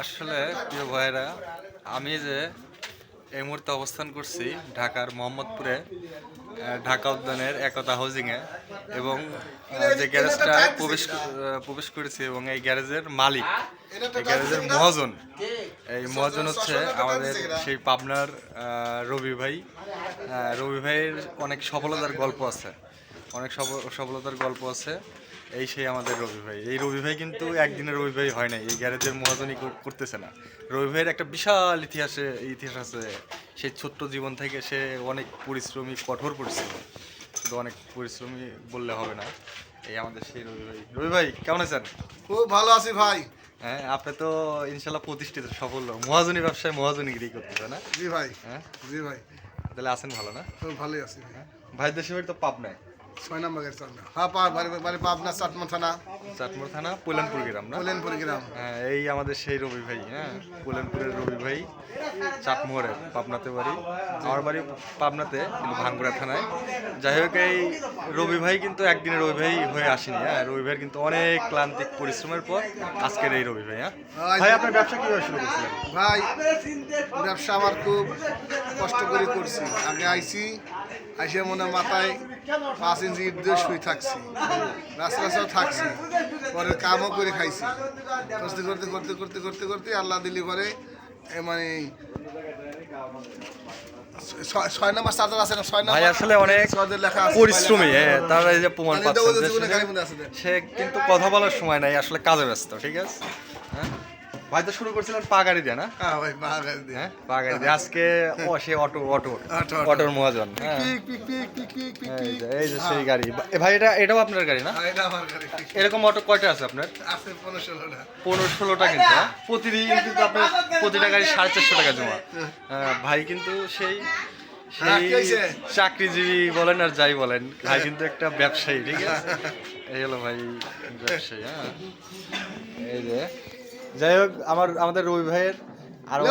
আসলে প্রিয় ভাইরা আমি যে এই মুহূর্তে অবস্থান করছি ঢাকার মোহাম্মদপুরে ঢাকা উদ্যানের একতা হাউজিংয়ে এবং যে গ্যারেজটা প্রবেশ প্রবেশ করেছি এবং এই গ্যারেজের মালিক, এই গ্যারেজের মহাজন, এই মহাজন হচ্ছে আমাদের সেই পাবনার রবি ভাই। রবি ভাইয়ের অনেক সফলতার গল্প আছে। অনেক সফ- সফলতার গল্প আছে। এই সেই আমাদের রবি ভাই। এই রবি ভাই কিন্তু একদিনের রবি ভাই হয় নাই। এই গ্যারেজের মহাজনই করতেছে না। রবি ভাইয়ের একটা বিশাল ইতিহাসে ইতিহাস আছে। সেই ছোট্ট জীবন থেকে সে অনেক পরিশ্রমী কঠোর পরিশ্রম। শুধু অনেক পরিশ্রমী বললে হবে না। এই আমাদের সেই রবি ভাই। রবি ভাই কেমন আছেন? খুব ভালো আছি ভাই। হ্যাঁ আপনি তো ইনশাল্লাহ প্রতিষ্ঠিত সফল। মহাজনী ব্যবসায় মহাজনীগিরি করতেছে না? জি ভাই। হ্যাঁ? জি ভাই। তাহলে আছেন ভালো না? খুব ভালোই আছি। ভাই ভাই দেশে তো পাবনায় ছয় নম্বর গেছে হ্যাঁ পা বাড়ি বাড়ি পাবনা চাটমা থানা। চাটমোড় থানা পৈলানপুর গ্রাম না? গ্রাম। হ্যাঁ এই আমাদের সেই রবি ভাই হ্যাঁ রবি ভাই চাটমোহরে পাবনাতে বাড়ি। আমার বাড়ি পাবনাতে কিন্তু ভাঙ্গুড়া থানায়। যাই হোক এই রবি ভাই কিন্তু একদিনে রবি ভাই হয়ে আসেনি হ্যাঁ রবি ভাইয়ের কিন্তু অনেক ক্লান্তিক পরিশ্রমের পর আজকের এই রবি ভাই হ্যাঁ। ভাই আপনার ব্যবসা কীভাবে শুরু করছিলেন? ভাই ব্যবসা আমার খুব কষ্ট করে করছি। আগে আইসি আইসে মনে মাথায় পাঁচ ইঞ্চি ইট দিয়ে শুয়ে থাকছি। রাস্তা রাস্তাও থাকছি। পরে কামও করে খাইছি। করতে করতে করতে করতে করতে করতে আল্লাহ দিলি পরে মানে ছয়- ছয় নম্বর চার্জার আছে না? ছয় ভাই আসলে অনেক লেখা পরিশ্রমী হ্যাঁ তার এই যে প্রমাণ। সে কিন্তু কথা বলার সময় নাই আসলে কাজে ব্যস্ত ঠিক আছে? হ্যাঁ? ভাই তো শুরু করছিলেন পা গাড়ি দিয়ে না? হ্যাঁ ভাই বাগান দিয়ে। হ্যাঁ পা গাড়ি দিয়ে। আজকে ও সে অটো অটো অটো, অটো। অটোর মহাজন হ্যাঁ। এই যে সেই গাড়ি। ভাই এটা এটাও আপনার গাড়ি না? হ্যাঁ, এটা আমার গাড়ি। এরকম অটো কয়টা আছে আপনার? আছে পনেরো ষোলোটা পনেরো ষোলোটা কিন্তু হ্যাঁ? প্রতিদিন কিন্তু আপনার প্রতিটা গাড়ি সাড়ে চারশো টাকা জমা। হ্যাঁ, ভাই কিন্তু সেই হ্যাঁ, সেই চাকরিজীবী বলেন আর যাই বলেন ভাই কিন্তু একটা ব্যবসায়ী ঠিক আছে? এই হলো ভাই ব্যবসায়ী হ্যাঁ। এই যে যাই হোক আমার আমাদের রবি ভাইয়ের আরও।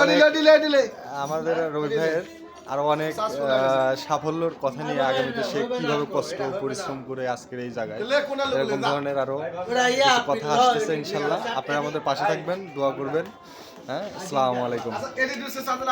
আমাদের রবি ভাইয়ের আরও অনেক সাফল্যর কথা নিয়ে আগামীতে সে কীভাবে কষ্ট পরিশ্রম করে আজকের এই জায়গায় এরকম ধরনের আরও কথা আসতেছে ইনশাল্লাহ। আপনারা আমাদের পাশে থাকবেন দোয়া করবেন। হ্যাঁ আসসালামু আলাইকুম। চাঁদা